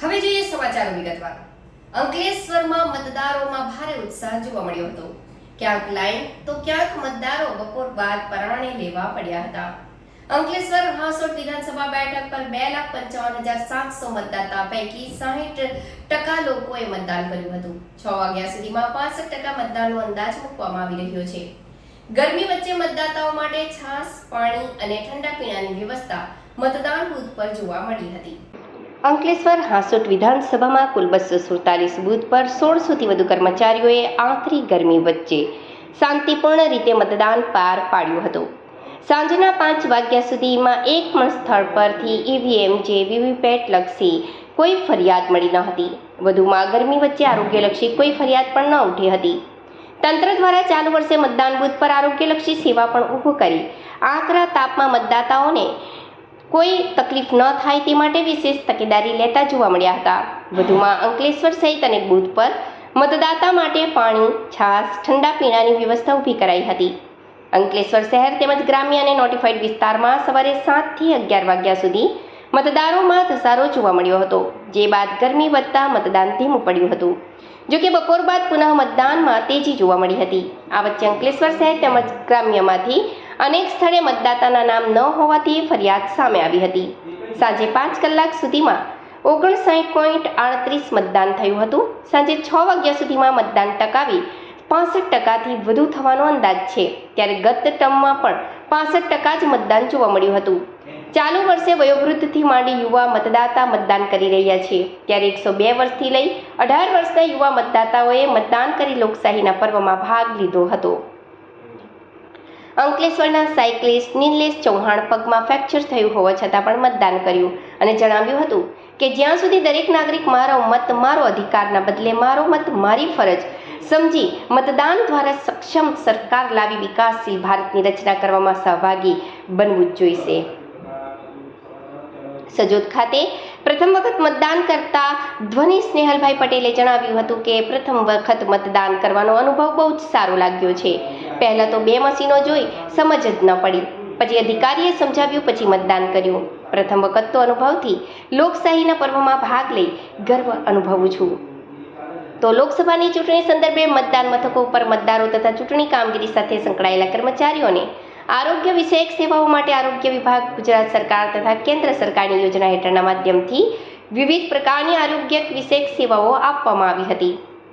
હવે જોઈએ સમાચારો વિગતવાર. અંકલેશ્વરમાં મતદારોમાં ભારે ઉત્સાહ જોવા મળ્યો હતો. ક્યાંક લાઈન તો ક્યાંક મતદારો બપોર બાદ પરાણે લેવા પડ્યા હતા. અંકલેશ્વર હાંસોટ વિધાનસભા બેઠક પર બે લાખ પંચાવન હજાર સાતસો મતદાતા પૈકી સાહીઠ ટકા લોકોએ મતદાન કર્યું હતું. છ વાગ્યા સુધીમાં પાસઠ ટકા મતદાનનો અંદાજ મૂકવામાં આવી રહ્યો છે. ગરમી વચ્ચે મતદાતાઓ માટે છાશ પાણી અને ઠંડા પીણાની વ્યવસ્થા મતદાન બૂથ પર જોવા મળી હતી. અંકલેશ્વર હાંસોટ વિધાનસભામાં કુલ બસો સુડતાલીસ બૂથ પર સોળસોથી વધુ કર્મચારીઓએ આખરી ગરમી વચ્ચે શાંતિપૂર્ણ રીતે મતદાન પાર પાડ્યું હતું. સાંજના પાંચ વાગ્યા સુધીમાં એક પણ સ્થળ પરથી ઈવીએમ જે વીવીપેટ લક્ષી કોઈ ફરિયાદ મળી ન હતી. વધુમાં ગરમી વચ્ચે આરોગ્યલક્ષી કોઈ ફરિયાદ પણ ન ઉઠી હતી. તંત્ર દ્વારા ચાલુ વર્ષે મતદાન બૂથ પર આરોગ્યલક્ષી સેવા પણ ઊભું કરી. આકરા તાપમાં મતદાતાઓને કોઈ તકલીફ ન થાય તે માટે વિશેષ તકેદારી લેતા જોવા મળ્યા હતા. વધુમાં અંકલેશ્વર સહિત અનેક બૂથ પર મતદાતા માટે પાણી, છાશ, ઠંડા પીણાની વ્યવસ્થા ઊભી કરાઈ હતી. અંકલેશ્વર શહેર તેમજ ગ્રામ્ય અને નોટિફાઈડ વિસ્તારમાં સવારે સાતથી અગિયાર વાગ્યા સુધી મતદારોમાં ધસારો જોવા મળ્યો હતો, જે બાદ ગરમી વધતા મતદાન ધીમું પડ્યું હતું. જોકે બપોર બાદ પુનઃ મતદાનમાં તેજી જોવા મળી હતી. આ વચ્ચે અંકલેશ્વર શહેર તેમજ ગ્રામ્યમાંથી અનેક સ્થળે મતદાતાના નામ ન હોવાથી ફરિયાદ સામે આવી હતી. સાંજે પાંચ કલાક સુધીમાં ઓગણસાઠ પોઈન્ટ આડત્રીસ મતદાન થયું હતું. સાંજે છ વાગ્યા સુધીમાં મતદાન ટકાવી પાસઠ ટકાથી વધુ થવાનો અંદાજ છે. ત્યારે ગત ટર્મમાં પણ પાસઠ ટકા જ મતદાન જોવા મળ્યું હતું. ચાલુ વર્ષે વયોવૃદ્ધથી માંડી યુવા મતદાતા મતદાન કરી રહ્યા છે. ત્યારે એકસો બે વર્ષથી લઈ અઢાર વર્ષના યુવા મતદાતાઓએ મતદાન કરી લોકશાહીના પર્વમાં ભાગ લીધો હતો. અંકલેશ્વરના સાયકલિસ્ટ નિલેશ ચૌહાણ પગમાં ફ્રેક્ચર થયું હોવા છતાં પણ મતદાન કર્યું અને જણાવ્યું હતું કે જ્યાં સુધી દરેક નાગરિક મારો મત, મારો અધિકારના બદલે મારો મત, મારી ફરજ સમજી મતદાન દ્વારા સક્ષમ સરકાર લાવી વિકાસશીલ ભારતની રચના કરવામાં સહભાગી બનવું જ જોઈશે. સજોદ ખાતે પ્રથમ વખત મતદાન કરતા ધ્વનિ સ્નેહલભાઈ પટેલે જણાવ્યું હતું કે પ્રથમ વખત મતદાન કરવાનો અનુભવ બહુ જ સારો લાગ્યો છે. પહેલાં તો બે મશીનો જોઈ સમજ જ ન પડી. પછી અધિકારીએ સમજાવ્યું, પછી મતદાન કર્યું. પ્રથમ વખત તો અનુભવથી લોકશાહીના પર્વમાં ભાગ લઈ ગર્વ અનુભવું છું. તો લોકસભાની ચૂંટણી સંદર્ભે મતદાન મથકો ઉપર મતદારો તથા ચૂંટણી કામગીરી સાથે સંકળાયેલા કર્મચારીઓને આરોગ્ય વિષયક સેવાઓ માટે આરોગ્ય વિભાગ ગુજરાત સરકાર તથા કેન્દ્ર સરકારની યોજના હેઠળના માધ્યમથી વિવિધ પ્રકારની આરોગ્ય વિષયક સેવાઓ આપવામાં આવી હતી.